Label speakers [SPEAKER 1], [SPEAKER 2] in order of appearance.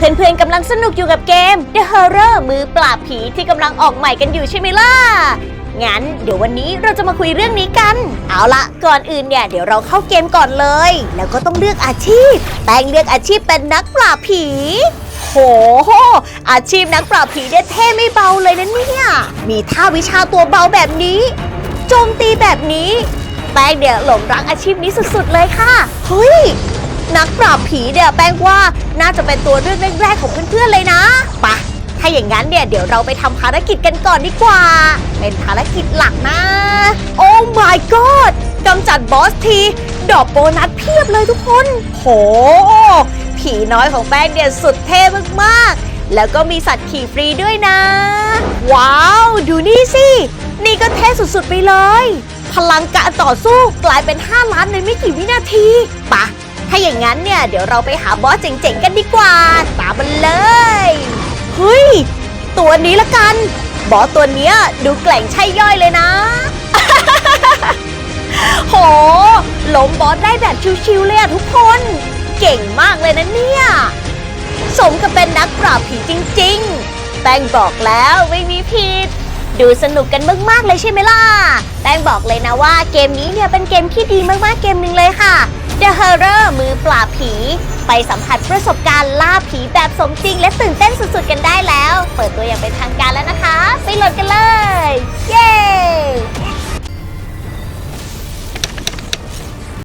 [SPEAKER 1] เพื่อนๆกำลังสนุกอยู่กับเกม The Horror มือปราบผีที่กำลังออกใหม่กันอยู่ใช่ไหมล่ะ งั้นเดี๋ยววันนี้เราจะมาคุยเรื่องนี้กัน เอาละก่อนอื่นเนี่ยเดี๋ยวเราเข้าเกมก่อนเลย แล้วก็ต้องเลือกอาชีพ แป้งเลือกอาชีพเป็นนักปราบผี โห อาชีพนักปราบผีเนี่ยเท่ไม่เบาเลยนะเนี่ย มีท่าวิชาตัวเบาแบบนี้ โจมตีแบบนี้ แป้งเนี่ยหลงรักอาชีพนี้สุดๆเลยค่ะ เฮ้ย นักปราบผีเนี่ยแป้งว่าน่าจะเป็นตัวเลือกแรกๆของเพื่อนๆเลยนะปะถ้าอย่างนั้นเนี่ยเดี๋ยวเราไปทำภารกิจกันก่อนดีกว่า เป็นภารกิจหลักนะ โอ้ my god กำจัดบอสที ดอกโบนัสเพียบเลยทุกคน โห ผีน้อยของแป้งเนี่ยสุดเท่มากๆ แล้วก็มีสัตว์ขี่ฟรีด้วยนะ ว้าว ดูนี่สิ นี่ก็เท่สุดๆไปเลย พลังการต่อสู้กลายเป็น 5 ล้านในไม่กี่วินาทีปะ ถ้าอย่างนั้นเนี่ยเดี๋ยวเราไปหาบอสเจ๋งๆกันดีกว่า ตามมันเลยเฮ้ยตัวนี้ละกัน บอสตัวเนี้ยดูแกล่งใช่ย่อยเลยนะ โหล้มบอสได้แบบชิวๆเลยอะทุกคน เก่งมากเลยนะเนี่ย สมกับเป็นนักปราบผีจริงๆ แป้งบอกแล้วไม่มีผิดดูสนุกกันมากๆเลยใช่ไหมล่ะ แป้งบอกเลยนะว่าเกมนี้เนี่ยเป็นเกมที่ดีมากๆเกมหนึ่งเลยค่ะ The Horror มือปราบผี ไปสัมผัสประสบการณ์ล่าผีแบบสมจริง และตื่นเต้นสุดๆกันได้แล้ว เปิดตัวอย่างเป็นทางการแล้วนะคะไป